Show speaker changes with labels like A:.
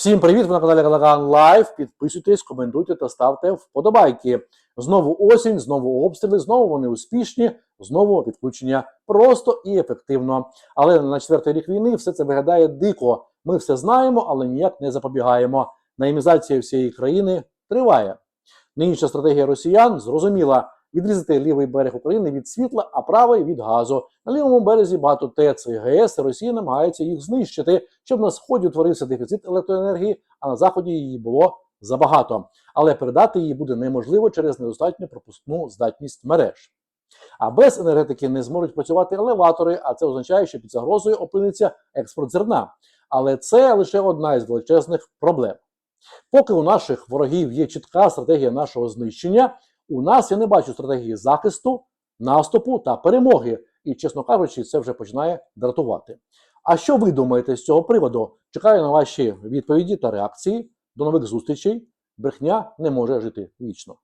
A: Всім привіт! Ви на каналі Галаган Лайв. Підписуйтесь, коментуйте та ставте вподобайки. Знову осінь, знову обстріли, знову вони успішні, знову відключення просто і ефективно. Але на четвертий рік війни все це виглядає дико. Ми все знаємо, але ніяк не запобігаємо. Наімізація всієї країни триває. Нинішня стратегія росіян зрозуміла відрізати лівий берег України від світла, а правий від газу. На лівому березі багато ТЕЦ і ГЕС, і Росія намагається їх знищити, щоб на сході утворився дефіцит електроенергії, а на заході її було забагато. Але передати її буде неможливо через недостатню пропускну здатність мереж. А без енергетики не зможуть працювати елеватори, а це означає, що під загрозою опиниться експорт зерна. Але це лише одна із величезних проблем. Поки у наших ворогів є чітка стратегія нашого знищення, у нас я не бачу стратегії захисту, наступу та перемоги. І, чесно кажучи, це вже починає дратувати. А що ви думаєте з цього приводу? Чекаю на ваші відповіді та реакції. До нових зустрічей. Брехня не може жити вічно.